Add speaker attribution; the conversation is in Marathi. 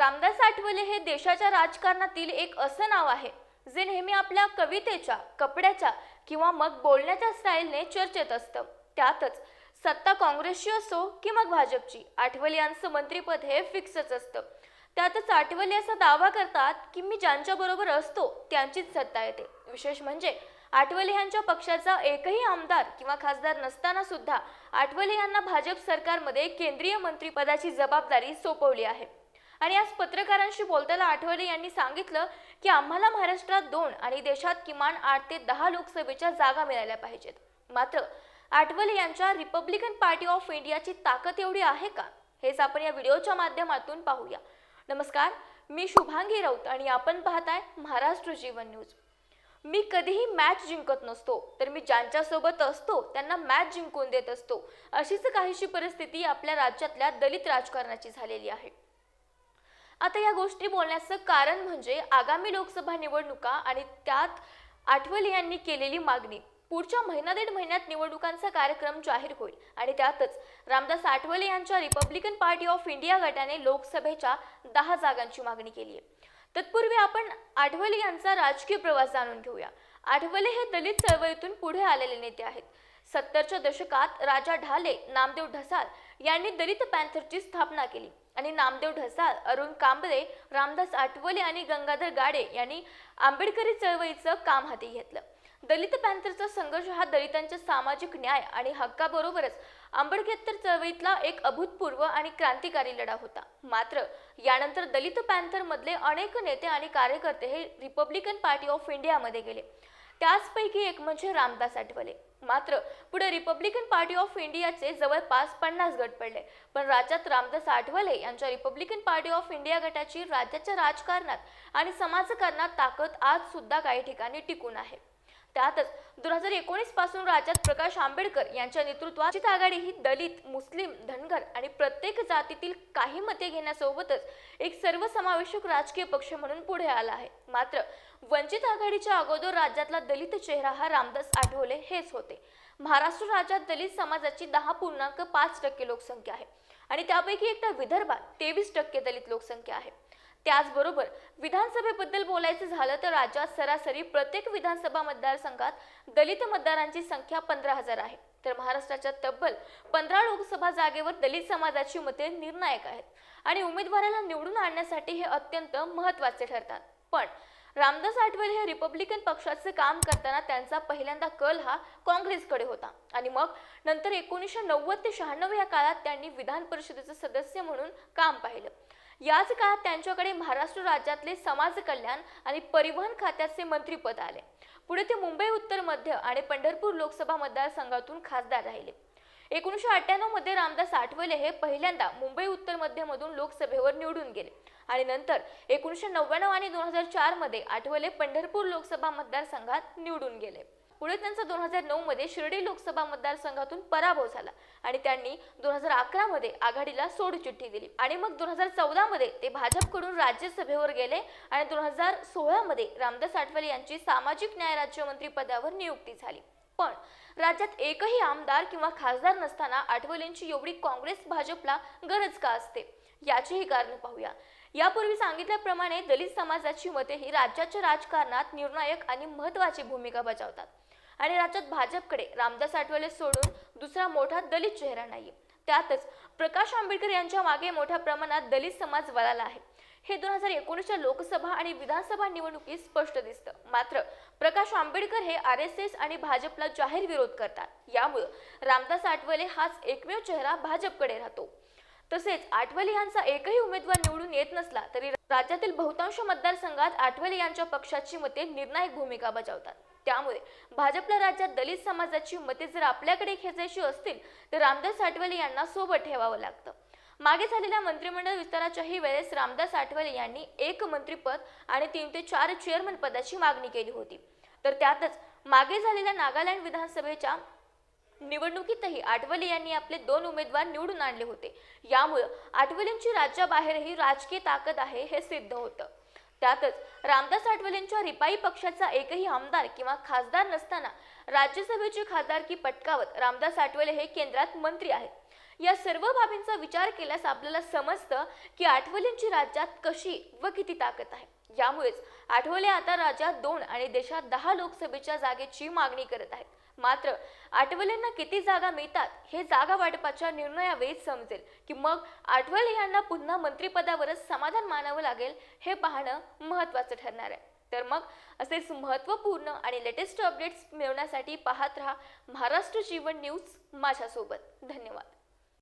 Speaker 1: रामदास आठवले हे देशाच्या राजकारणातील एक असं नाव आहे जे नेहमी आपल्या कवितेच्या कपड्याच्या किंवा मग बोलण्याच्या स्टाईलने चर्चेत असतं. त्यातच सत्ता काँग्रेसची असो की मग भाजपची आठवले यांचं मंत्रीपद हे फिक्सच असतं. त्यातच आठवले असा दावा करतात की मी ज्यांच्या बरोबर असतो त्यांचीच सत्ता येते. विशेष म्हणजे आठवले यांच्या पक्षाचा एकही आमदार किंवा खासदार नसताना सुद्धा आठवले यांना भाजप सरकारमध्ये केंद्रीय मंत्रीपदाची जबाबदारी सोपवली आहे. आणि आज पत्रकारांशी बोलताना आठवले यांनी सांगितलं की आम्हाला महाराष्ट्रात दोन आणि देशात किमान आठ ते दहा लोकसभेच्या जागा मिळाल्या पाहिजेत. मात्र आठवले यांच्या रिपब्लिकन पार्टी ऑफ इंडियाची ताकद एवढी आहे का? हेच आपण या व्हिडिओच्या माध्यमातून पाहूया. नमस्कार मी शुभांगी राऊत आणि आपण पाहताय महाराष्ट्र जीवन न्यूज. मी कधीही मॅच जिंकत नसतो तर मी ज्यांच्यासोबत असतो त्यांना मॅच जिंकून देत असतो. अशीच काहीशी परिस्थिती आपल्या राज्यातल्या दलित राजकारणाची झालेली आहे. आता या गोष्टी बोलण्याचं कारण म्हणजे आगामी लोकसभा निवडणुका आणि त्यात आठवले यांनी केलेली मागणी. पुढच्या महिना दीड महिन्यात निवडणुकांचा कार्यक्रम जाहीर होईल. आणि त्यातच रामदास आठवले यांच्या रिपब्लिकन पार्टी ऑफ इंडिया गटाने लोकसभेच्या दहा जागांची मागणी केली आहे. तत्पूर्वी आपण आठवले यांचा राजकीय प्रवास जाणून घेऊया. आठवले हे दलित चळवळीतून पुढे आलेले नेते आहेत. सत्तरच्या दशकात राजा ढाले नामदेव ढसाळ यांनी दलित पॅन्थरची स्थापना केली. आणि नामदेव ढसाळ अरुण कांबळे रामदास आठवले आणि गंगाधर गाडे यांनी आंबेडकरी चळवळीचं काम हाती घेतलं. दलित पॅन्थरचा संघर्ष हा दलितांच्या सामाजिक न्याय आणि हक्काबरोबरच आंबेडकर चळवळीतला एक अभूतपूर्व आणि क्रांतिकारी लढा होता. मात्र यानंतर दलित पॅन्थरमधले अनेक नेते आणि कार्यकर्ते हे रिपब्लिकन पार्टी ऑफ इंडियामध्ये गेले. त्याचपैकी एक म्हणजे रामदास आठवले. मात्र पुढे रिपब्लिकन पार्टी ऑफ इंडियाचे जवळपास पन्नास गट पडले. पण राज्यात रामदास आठवले यांच्या रिपब्लिकन पार्टी ऑफ इंडिया गटाची राज्याच्या राजकारणात आणि समाजकारणात ताकद आज सुद्धा काही ठिकाणी टिकून आहे. त्यातच दोन हजार एकोणीसपासून राज्यात प्रकाश आंबेडकर यांच्या नेतृत्वात आघाडी ही दलित मुस्लिम धनगर आणि प्रत्येक जातीतील काही मते घेण्यासोबतच एक सर्वसमावेशक राजकीय पक्ष म्हणून पुढे आला आहे. मात्र वंचित आघाडीच्या अगोदर राज्यातला दलित चेहरा हा रामदास आठवले हेच होते. महाराष्ट्र राज्यात दलित समाजाची दहा पूर्णांक पाच टक्के लोकसंख्या आहे आणि त्यापैकी एकटा विदर्भात तेवीस टक्के दलित लोकसंख्या आहे. त्याचबरोबर विधानसभेबद्दल बोलायचं झालं तर राज्यात सरासरी प्रत्येक विधानसभा मतदारसंघात दलित मतदारांची संख्या पंधरा हजार आहे. तर महाराष्ट्राच्या तब्बल पंधरा लोकसभा जागेवर दलित समाजाची मते निर्णायक आहेत आणि उमेदवाराला निवडून आणण्यासाठी हे अत्यंत महत्त्वाचे ठरतात. पण रामदास आठवले हे रिपब्लिकन पक्षाचे काम करताना त्यांचा पहिल्यांदा कल हा काँग्रेसकडे होता. आणि मग नंतर एकोणीसशे नव्वद ते शहाण्णव या काळात त्यांनी विधान परिषदेचं सदस्य म्हणून काम पाहिलं. याच काळात त्यांच्याकडे महाराष्ट्र राज्यातले समाज कल्याण आणि परिवहन खात्याचे मंत्रीपद आले. पुढे ते मुंबई उत्तर मध्य आणि पंढरपूर लोकसभा मतदारसंघातून खासदार राहिले. एकोणीसशे अठ्ठ्याण्णवमध्ये रामदास आठवले हे पहिल्यांदा मुंबई उत्तर मध्यमधून लोकसभेवर निवडून गेले. आणि नंतर एकोणीसशे नव्याण्णव आणि दोन हजार चारमध्ये आठवले पंढरपूर लोकसभा मतदारसंघात निवडून गेले. पुढे त्यांचा दोन हजार नऊ मध्ये शिर्डी लोकसभा मतदारसंघातून पराभव झाला आणि त्यांनी दोन हजार अकरा मध्ये आघाडीला सोडचिठ्ठी दिली. आणि मग दोन हजार चौदा मध्ये ते भाजपकडून राज्यसभेवर गेले आणि दोन हजार सोळा मध्ये रामदास आठवले यांची सामाजिक न्याय राज्यमंत्री पदावर नियुक्ती झाली. पण राज्यात एकही आमदार किंवा खासदार नसताना आठवलेंची एवढी काँग्रेस भाजपला गरज का असते? याचीही कारण पाहूया. यापूर्वी सांगितल्याप्रमाणे दलित समाजाची मते ही राज्याच्या राजकारणात निर्णायक आणि महत्वाची भूमिका बजावतात. आणि राज्यात भाजपकडे रामदास आठवले सोडून दुसरा मोठा दलित चेहरा नाही त्यातच प्रकाश आंबेडकर यांच्या मागे मोठ्या प्रमाणात दलित समाज वळाला आहे. हे दोन हजार एकोणीसच्या लोकसभा आणि विधानसभा निवडणुकीत स्पष्ट दिसतं. मात्र प्रकाश आंबेडकर हे आर एस एस आणि भाजपला जाहीर विरोध करतात. यामुळं रामदास आठवले हाच एकमेव चेहरा भाजपकडे राहतो. तसेच आठवले यांचा एकही उमेदवार निवडून येत नसला तरी राज्यातील बहुतांश मतदारसंघात आठवले यांच्या पक्षाची मते निर्णायक भूमिका बजावतात. त्यामुळे भाजपला राज्यात दलित समाजाची मते जर आपल्याकडे खेचायची असतील तर रामदास आठवले यांना सोबत ठेवावं लागतं. मागे झालेल्या मंत्रिमंडळ विस्ताराच्याही वेळेस रामदास आठवले यांनी एक मंत्रिपद आणि तीन ते चार चेअरमन पदाची मागणी केली होती. तर त्यातच मागे झालेल्या नागालँड विधानसभेच्या निवडणुकीतही आठवले यांनी आपले दोन उमेदवार निवडून आणले होते. यामुळं आठवलेंची राज्याबाहेरही राजकीय ताकद आहे हे सिद्ध होतं. त्यातच रामदास आठवलेंच्या रिपाई पक्षाचा एकही आमदार किंवा खासदार नसताना राज्यसभेची खासदारकी पटकावत रामदास आठवले हे केंद्रात मंत्री आहेत. या सर्व बाबींचा विचार केल्यास आपल्याला समजतं की आठवलेंची राज्यात कशी व किती ताकद आहे. यामुळेच आठवले आता राज्यात दोन आणि देशात दहा लोकसभेच्या जागेची मागणी करत आहेत. मात्र आठवलेंना किती जागा मिळतात हे जागा वाटपाच्या निर्णयावेळीच समजेल की मग आठवले यांना पुन्हा मंत्रिपदावरच समाधान मानावं लागेल हे पाहणं महत्त्वाचं ठरणार आहे. तर मग असेच महत्त्वपूर्ण आणि लेटेस्ट अपडेट्स मिळवण्यासाठी पाहत रहा महाराष्ट्र जीवन न्यूज माझ्यासोबत. धन्यवाद.